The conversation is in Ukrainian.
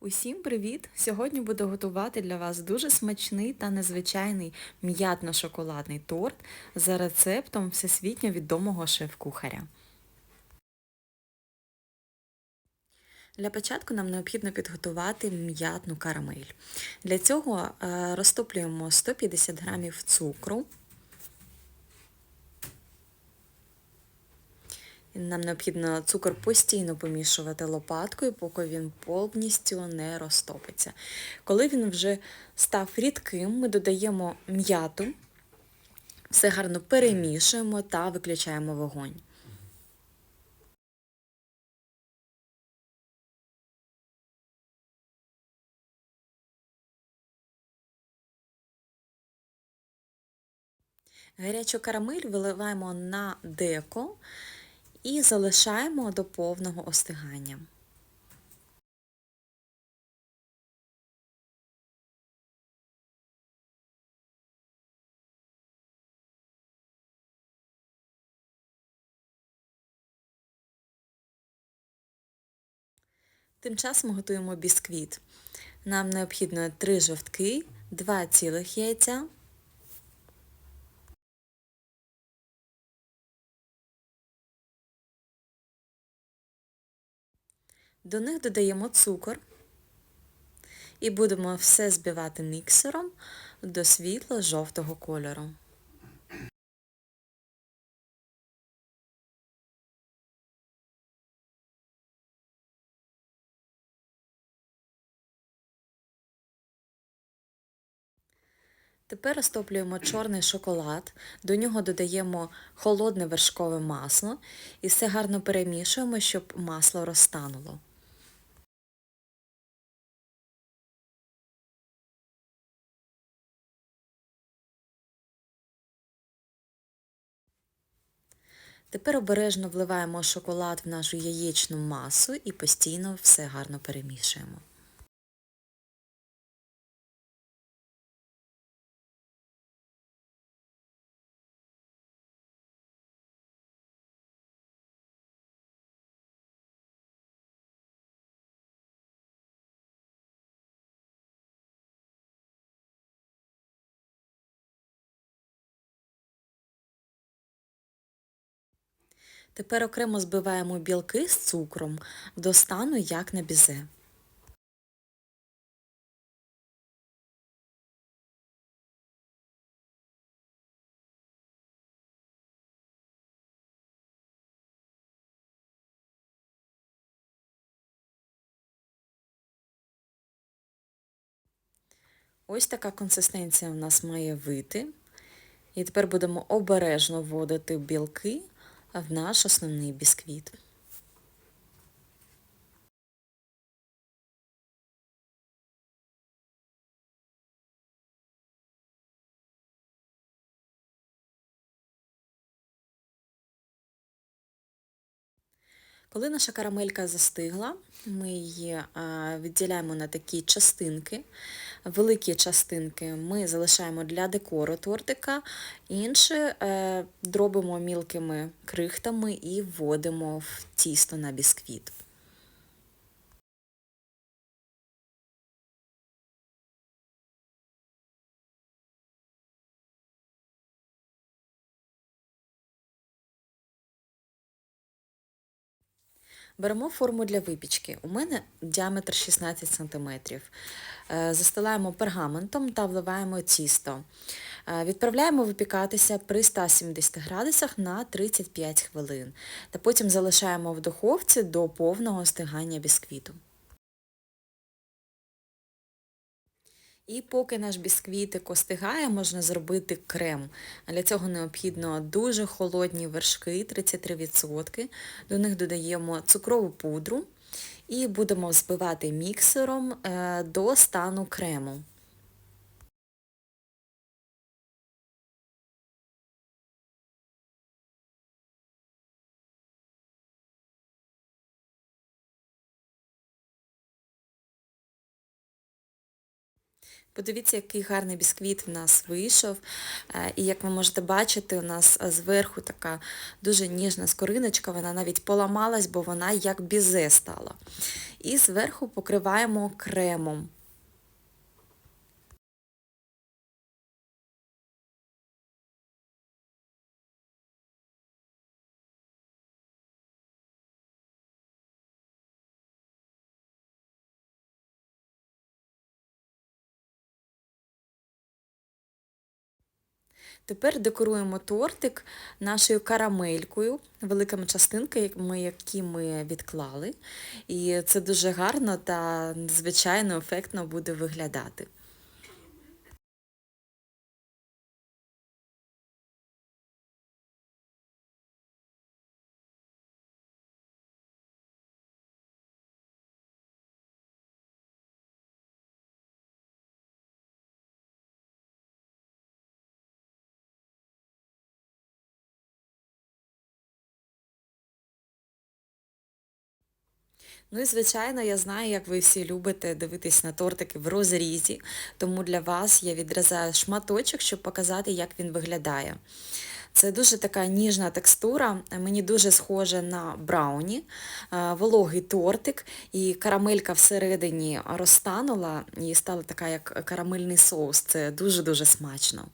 Усім привіт! Сьогодні буду готувати для вас дуже смачний та незвичайний м'ятно-шоколадний торт за рецептом всесвітньо відомого шеф-кухаря. Для початку нам необхідно підготувати м'ятну карамель. Для цього е, розтоплюємо 150 г цукру. Нам необхідно цукор постійно помішувати лопаткою, поки він повністю не розтопиться. Коли він вже став рідким, ми додаємо м'яту, все гарно перемішуємо та виключаємо вогонь. Гарячу карамель виливаємо на деко і залишаємо до повного остигання. Тим часом готуємо бісквіт. Нам необхідно 3 жовтки, 2 цілих яйця, До них додаємо цукор і будемо все збивати міксером до світло-жовтого кольору. Тепер розтоплюємо чорний шоколад, до нього додаємо холодне вершкове масло і все гарно перемішуємо, щоб масло розтануло. Тепер обережно вливаємо шоколад в нашу яєчну масу і постійно все гарно перемішуємо. Тепер окремо збиваємо білки з цукром до стану як на бізе. Ось така консистенція у нас має вийти. І тепер будемо обережно вводити білки в наш основний бісквіт. Коли наша карамелька застигла, ми її відділяємо на такі частинки. Великі частинки ми залишаємо для декору тортика, інші е, дробимо мілкими крихтами і вводимо в тісто на бісквіт. Беремо форму для випічки. У мене діаметр 16 см. Е, застилаємо пергаментом та вливаємо тісто. Е, відправляємо випікатися при 170 градусах на 35 хвилин. Та потім залишаємо в духовці до повного стигання бісквіту. І поки наш бісквітик остигає, можна зробити крем. Для цього необхідно дуже холодні вершки 33%. До них додаємо цукрову пудру і будемо збивати міксером е, до стану крему. Подивіться, який гарний бісквіт в нас вийшов. Е, І як ви можете бачити, у нас е, зверху така дуже ніжна скориночка, вона навіть поламалась, бо вона як бізе стала. І зверху покриваємо кремом. Тепер декоруємо тортик нашою карамелькою, великими частинками, які ми відклали. І це дуже гарно та звичайно ефектно буде виглядати. Ну і звичайно, я знаю, як ви всі любите дивитись на тортики в розрізі, тому для вас я відрізаю шматочок, щоб показати, як він виглядає. Це дуже така ніжна текстура, мені дуже схоже на брауні, е, вологий тортик, і карамелька всередині розтанула і стала така, як карамельний соус. Це дуже-дуже смачно.